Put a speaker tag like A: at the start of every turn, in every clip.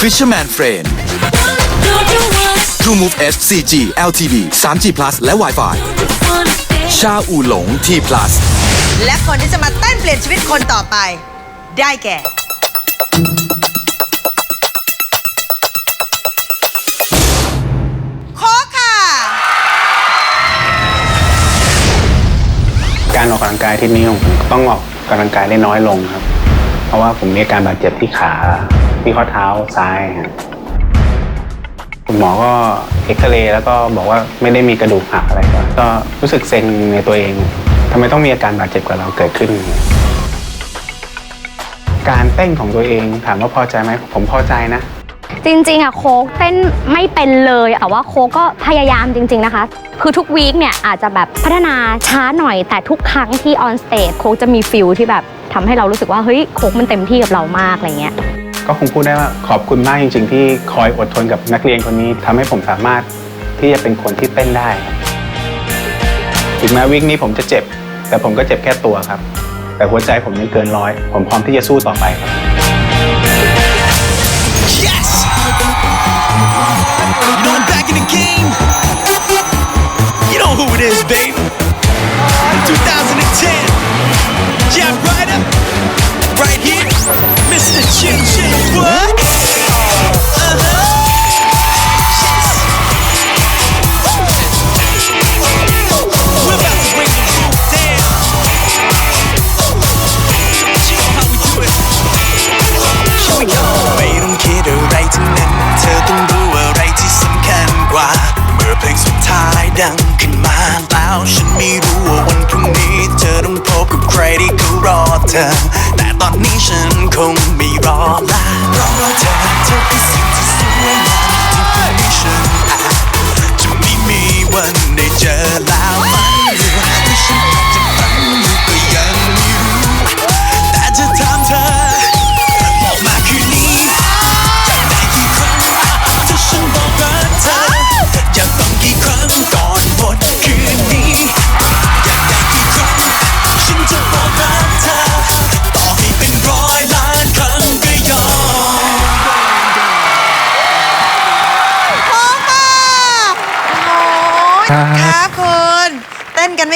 A: Fisherman Friend True Move H 4G LTV 3G Plus และ Wi-Fi ชาอูหลง T Plus
B: และคนที่จะมาเต้นเปลี่ยนชีวิตคนต่อไป ได้แก่ โคกค่ะ
C: การออกกำลังกายที่นี้ของผมต้องออกกำลังกายได้น้อยลงครับเพ ราะว่าผมมีอาการบาดเจ็บที่ขาที่ข้อเท้าซ้ายครับคุณหมอก็เอ็กซเรย์แล้วก็บอกว่าไม่ได้มีกระดูกหักอะไรก็ก็รู้สึกเซ็งในตัวเองทำไมต้องมีอาการบาดเจ็บกับเราเกิดขึ้น การเต้นของตัวเองถามว่าพอใจไหมผมพอใจนะ
D: จริงๆอะโค้กเต้นไม่เป็นเลยแต่ว่าโค้กก็พยายามจริง ๆนะคะ คือทุกวีคเนี่ยอาจจะแบบพัฒนาช้าหน่อยแต่ทุกครั้งที่ออนสเตจโค้กจะมีฟิลที่แบบ ทำให้เรารู้สึกว่าเฮ้ยโค้กมันเต็มที่กับเรามากอะไรเงี้ย
C: ก็คงพูดได้ว่าขอบคุณมากจริง ๆ ที่คอยอดทนกับนักเรียนคนนี้ทำให้ผมสามารถที่จะเป็นคนที่เต้นได้ครับถึงแม้วิกนี้ผมจะเจ็บ แต่ผมก็เจ็บแค่ตัวครับ แต่หัวใจผมยังเกินร้อย ผมพร้อมที่จะสู้ต่อไปครับ
E: Yes! You know I'm back in the game. You know who it is, baby. รอเธอ แต่ตอนนี้ฉันคงไม่รอละรอเธอเธอคือสิ่งที่สวยงามที่พรุ่งนี้ฉันอาจจะไม่มีวันได้เจอแล้วมันอยู่ที่ฉันอาจจะฝันอยู่ก็ยังไม่รู้แต่จะถามเธอ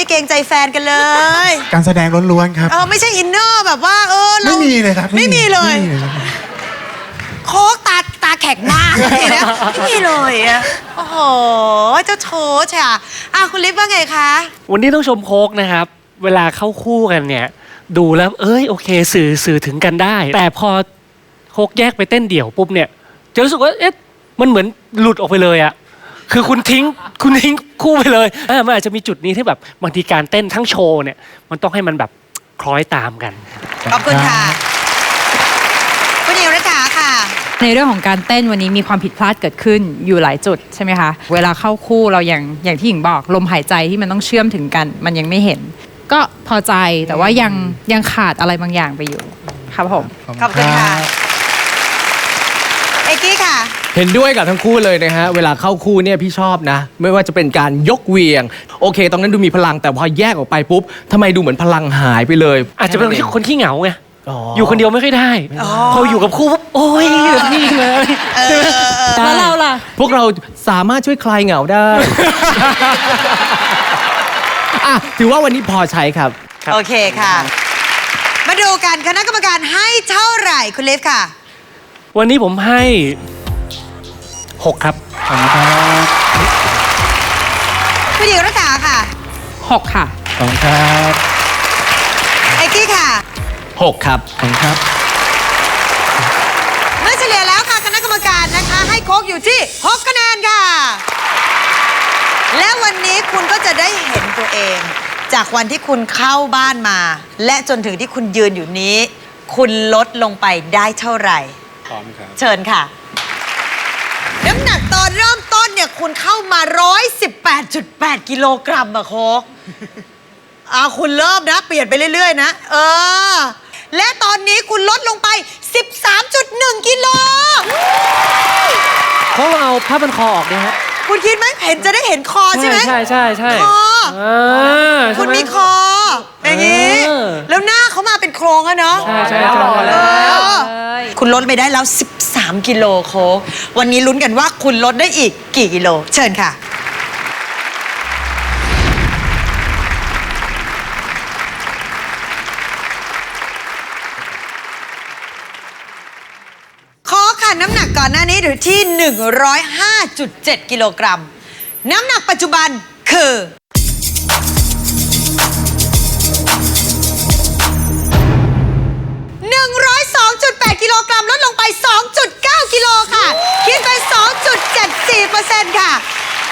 E: ไม่เก
B: รงใจแฟนกันเลย
F: การแสดงล้วนๆครับ
B: เออไม่ใช่อินเนอร์แบบว่า เออเรา
F: ไม่มีเลยครับ
B: ไม่มีเลย
F: ไม่มีเลยครับ
B: โคกตาตาแข็งมากเลยนะไม่มีเลยอะโอ้โห เจ้าโชว์ใช่อะอะคุณลิฟว่าไงคะ
G: วันนี้ต้องชมโคกนะครับ เวลาเข้าคู่กันเนี่ย ดูแล้ว เอ้ยโอเค สื่อสื่อถึงกันได้ แต่พอโคกแยกไปเต้นเดี่ยวปุ๊บเนี่ย จะรู้สึกว่าเอ๊ะมันเหมือนหลุดออกไปเลยอะ คือคุณทิ้งคุณทิ้งคู่ไปเลยเออมันอาจจะมีจุดนี้ที่แบบบางทีการเต้นทั้งโชว์เนี่ย มันต้องให้มันแบบคล้อยตามกัน
B: ขอบคุณค่ะ คุณเอริกาค่ะ
H: ในเรื่องของการเต้นวันนี้มีความผิดพลาดเกิดขึ้นอยู่หลายจุดใช่ไหมคะ เวลาเข้าคู่เราอย่างอย่างที่หญิงบอกลมหายใจที่มันต้องเชื่อมถึงกัน มันยังไม่เห็น ก็พอใจแต่ว่ายังยังขาดอะไรบางอย่างไปอยู่ครับผม
B: ขอบคุณค่ะเอกกี้ค่ะ
I: เห็นด้วยกับทั้งคู่เลยนะฮะ เวลาเข้าคู่เนี่ยพี่ชอบนะ ไม่ว่าจะเป็นการยกเหวียง โอเคตรงนั้นดูมีพลังแต่พอแยกออกไปปุ๊บทำไมดูเหมือนพลังหายไปเลย
G: อาจจะเป็นคนขี้เหงาไง
I: อ๋อ
G: อ
I: อยู่
G: คนเดียวไม่ค่อยได้พออยู่กับคู่ปุ๊บโอ้ยแบบนี่เลย
H: แล้วเราล่ะ
I: พวกเราสามารถช่วยคลายเหงาได้อะถือว่าวันนี้พอใช้ครับ
B: โอเคค่ะ มาดูกันคณะกรรมการให้เท่าไหร่คุณลิฟค่ะ
G: วันนี้ผมให้ หกครับ
B: คุณหญิงรัตาค่ะ
H: 6ค่ะ
I: ขอบคุณครับ
B: เอกกี้ค่ะ
I: หกครับ ขอบคุณครับ
B: เมื่อเฉลี่ยแล้วค่ะคณะกรรมการนะคะ ให้โค้กอยู่ที่ 6 คะแนนค่ะ และวันนี้คุณก็จะได้เห็นตัวเอง จากวันที่คุณเข้าบ้านมา และจนถึงที่คุณยืนอยู่นี้ คุณลดลงไปได้เท่าไหร่
C: พร้อมครับ
B: เชิญค่ะ น้ำหนักตอนเริ่มต้นเนี่ยคุณเข้ามา 118.8 กิโลกรัมอะโคกอาคุณเริ่มนะ เปลี่ยนไปเรื่อย ๆ นะ เออ และตอนนี้คุณลดลงไป 13.1 กิโล
G: เขาเอาผ้าพันคอออกเนี่ยฮะ
B: คุณคิดไหมเห็นจะได้เห็นคอใช่ไหม
G: ใช่ใช่ใช่
B: คอ
G: อ่า
B: คุณ
G: ใช่ไห
B: มีคอ อย่างนี้
G: เออ
B: แล้วหน้าเขามาเป็นโครงอะเนาะ
G: ใช่ใช่
B: เอ
G: ใช่
B: อคุณลดไปได้แล้ว 3 กิโลโค้กวันนี้ลุ้นกันว่าคุณลดได้อีกกี่กิโล เชิญค่ะขอค่ะน้ำหนักก่อนหน้านี้อยู่ที่ 105.7 กิโลกรัม น้ำหนักปัจจุบันคือ 102.8 กิโลกรัมลดลงไป 2 กิโลค่ะ คิดเป็น 2.74%ค่ะ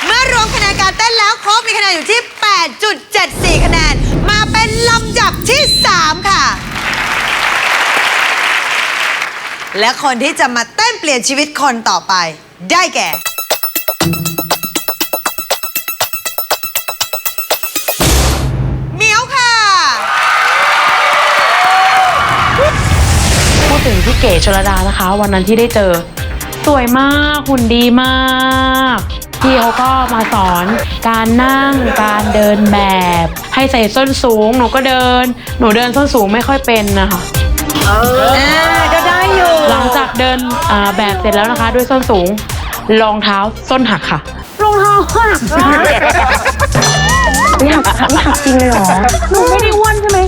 B: เมื่อรวมคะแนนการเต้นแล้วค้กมีคะแนนอยู่ที่ 8.74 คะแนน มาเป็นลำดับที่ 3 ค่ะ และคนที่จะมาเต้นเปลี่ยนชีวิตคนต่อไป ได้แก่เหมียวค่ะ
F: พูดถึงพี่เก๋ชลดานะคะ วันนั้นที่ได้เจอ สวยมากหุ่นดีมากพี่เขาก็มาสอนการนั่งการเดินแบบ ให้ใส่ส้นสูงหนูก็เดิน หนูเดินส้นสูงไม่ค่อยเป็นนะคะก็ได้อยู่ หลังจากเดินอ่าแบบเสร็จแล้วนะคะ ด้วยส้นสูงรองเท้าส้นหักค่ะ
D: รองเท้าหักนะนี่หักนี่หักจริงเลยเหรอ
F: หนูไม่ได้อ้วนใช่ไหม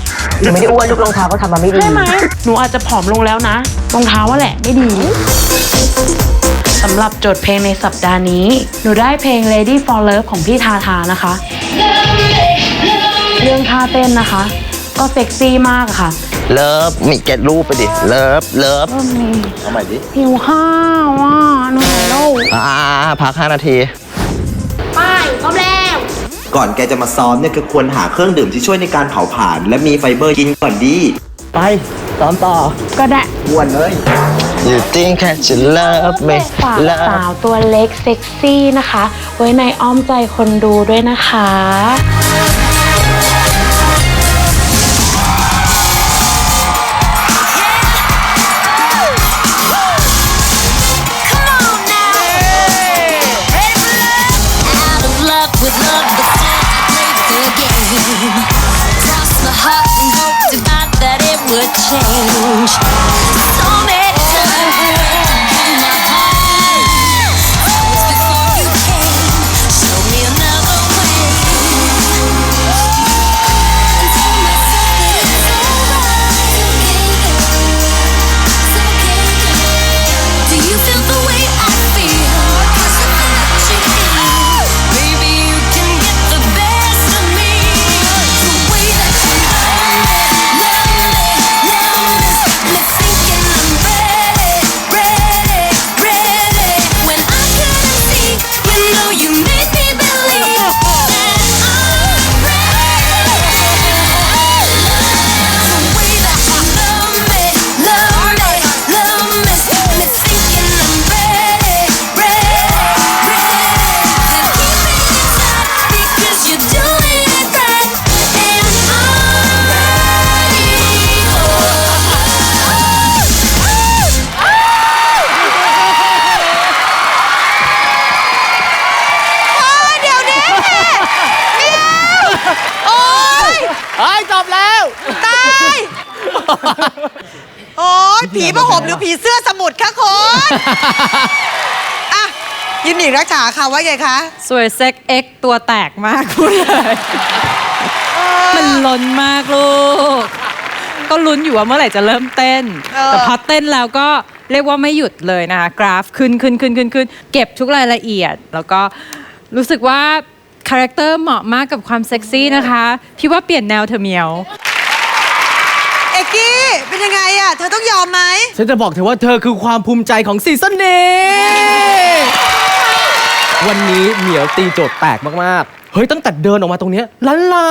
J: หนูไม่ได้อ้วนลูกรองเท้าก็ทำมาไม่ดี
F: ใช่ไหมหนูอาจจะผอมลงแล้วนะรองเท้าว่าแหละไม่ดี สำหรับโจทย์เพลงในสัปดาห์นี้ หนูได้เพลง Lady for Love ของพี่ทาทานะคะ เรื่องท่าเต้นนะคะ ก็เซ็กซี่มากค่ะ
J: เลิฟมีเก็ตรูปไปดิ เลิฟเลิฟ
F: ก็มี
J: เอาใหม่ดิ
F: หิวข้าวอะเหนื่อยแล้ว
J: อ่าพัก 5 นาที
K: ก่อนแกจะมาซ้อมเนี่ยก็ควรหาเครื่องดื่มที่ช่วยในการเผาผลาญและมีไฟเบอร์กินก่อนดี
J: ไปซ้อมต่อ
F: ก็ได้
K: อ้วนเลย
J: You think that you love me
F: ฝา
J: love
F: สาวตัวเล็กเซ็กซี่นะคะ ไว้ในอ้อมใจคนดูด้วยนะคะ
B: ผีผ้าห่มหรือผีเสื้อสมุทรคะคุณอะยินดีรักษาค่ะว่าไงคะ
H: สวยเซ็กเอ็กตัวแตกมากพูดเลยมันล้นมากลูก ก็ลุ้นอยู่ว่าเมื่อไหร่จะเริ่มเต้น
B: เออ
H: แต่พอเต้นแล้วก็เรียกว่าไม่หยุดเลยนะคะ กราฟขึ้นขึ้นขึ้นขึ้นขึ้นเก็บทุกรายละเอียด แล้วก็รู้สึกว่าคาแรคเตอร์เหมาะมากกับความเซ็กซี่นะคะ พี่ว่าเปลี่ยนแนวเธอะเหมียว
B: เอกกี้ เป็นยังไงอะ เธอต้องยอมไหม
I: ฉันจะบอกเธอว่าเธอคือความภูมิใจของซีซั่นนี้ วันนี้เหมียวตีโจทย์แตกมาก ๆ เฮ้ย ตั้งแต่เดินออกมาตรงเนี้ยลันลา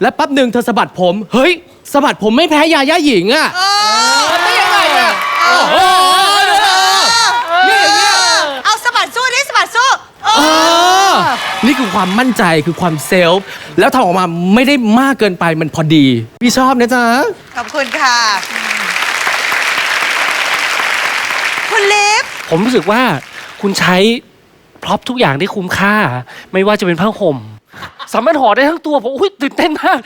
I: และแป๊บหนึ่งเธอสะบัดผม เฮ้ยสะบัดผมไม่แพ้ยาย่าหญิงอะ
B: เออ
I: มันได้ยังไงอะโอ้โห นี่อย่างเงี้ย
B: เอาสะบัดสู้ดิสะบัดสู้เอ
I: เอ
B: อ
I: อ นี่คือความมั่นใจคือความเซลฟ์แล้วทำออกมาไม่ได้มากเกินไปมันพอดี พี่ชอบนะจ๊ะ
B: ขอบคุณค่ะ คุณลิฟ
G: ผมรู้สึกว่าคุณใช้พร็อพทุกอย่างที่คุ้มค่า ไม่ว่าจะเป็นผ้าห่ม สามารถห่อได้ทั้งตัวผมอุ้ยตื่นเต้นมาก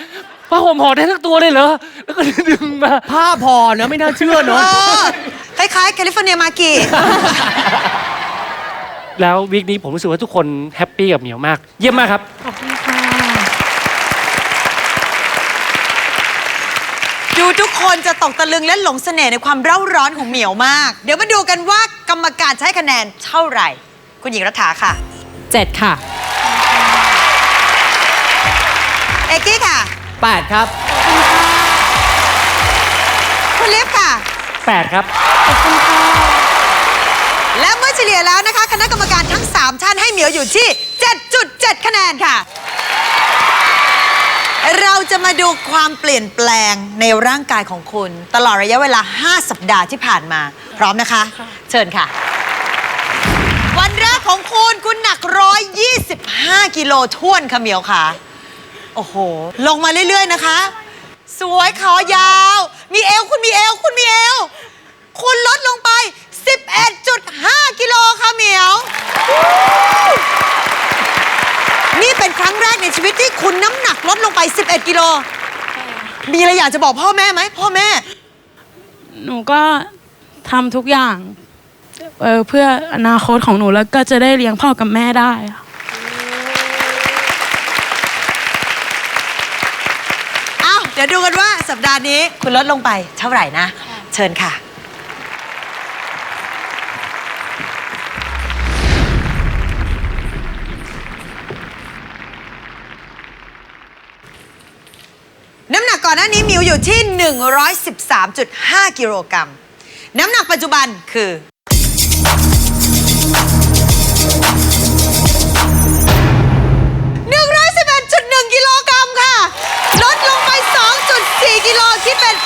G: ผ้าห่มห่อได้ทั้งตัวเลยเหรอแล้วก็ดึงมา
I: ผ้าพอนะไม่น่าเชื่อ
B: เอ
I: เนาะ
B: อขล้ายๆแคลิฟอร์เนียมากี
G: แล้ววีคนี้ผมรู้สึกว่าทุกคนแฮปปี้กับเหมียวมาก เยี่ยมมากครับ
B: ดูทุกคนจะตกตะลึงและหลงเสน่ห์ในความเร่าร้อนของเหมียวมาก เดี๋ยวมาดูกันว่ากรรมการจะให้คะแนนเท่าไหร่ คุณหญิงรัฐาค่ะ
H: เจ็ดค่ะ
B: เอกกี้ค่ะ
I: 8ครับ
B: คุณลิฟค่ะ
G: 8 ครับ
B: และเมื่อเฉลี่ยแล้วนะคะ คณะกรรมการทั้ง 3 ท่านให้เหมียวอยู่ที่ 7.7 คะแนนค่ะ เราจะมาดูความเปลี่ยนแปลงในร่างกายของคุณ ตลอดระยะเวลา 5 สัปดาห์ที่ผ่านมา พร้อมนะคะ เชิญค่ะ วันแรกของคุณคุณหนัก 125 กิโลท้วนค่ะเหมียวค่ะ โอ้โห ลงมาเรื่อย ๆ นะคะ สวยขอยาว มีเอวคุณมีเอวคุณมีเอว คุณลดลงไป 11.5 กิโลค่ะเหมียว นี่เป็นครั้งแรกในชีวิตที่คุณน้ำหนักลดลงไป 11 กิโล มีอะไรอยากจะบอกพ่อแม่ไหม พ่อแม่
L: หนูก็ทำทุกอย่างเออเพื่ออนาคตของหนูแล้วก็จะได้เลี้ยงพ่อกับแม่ได้อะ
B: อ้าว เดี๋ยวดูกันว่าสัปดาห์นี้คุณลดลงไปเท่าไหร่นะ เชิญค่ะ อนหน้านี้มิวอยู่ที่ 113.5 กิโลกรัม น้ำหนักปัจจุบันคือ 111.1 กิโลกรัมค่ะ ลดลงไป 2.4 กิโลคิดเป็น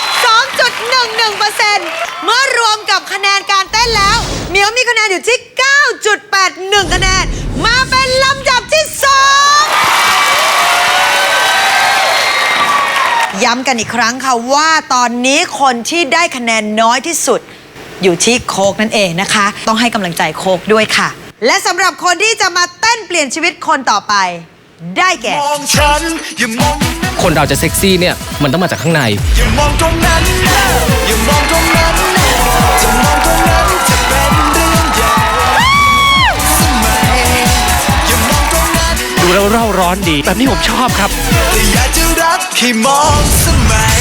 B: 2.11%เมื่อรวมกับคะแนนการเต้นแล้วเมียวมีคะแนนอยู่ที่ 9.81 คะแนน มาเป็นลำดับ ย้ำกันอีกครั้งค่ะว่าตอนนี้คนที่ได้คะแนนน้อยที่สุด อยู่ที่โคกนั่นเองนะคะ ต้องให้กำลังใจโคกด้วยค่ะ และสำหรับคนที่จะมาเต้นเปลี่ยนชีวิตคนต่อไป ได้แก่
E: มองฉันอย่ามอง
I: คนเราจะเซ็กซี่เนี่ยมันต้องมาจากข้างใน
E: อย่ามองตรงนั้นนะอย่ามองตรงนั้นนะจะมองตรงนั้นจะเป็นเรื่องใหญ่สมัยอย่ามองตรงนั้น
G: ดูแล้วเร่าร้อนดี แบบนี้ผมชอบครับ
E: แต่อยากจะรัก keep on smiling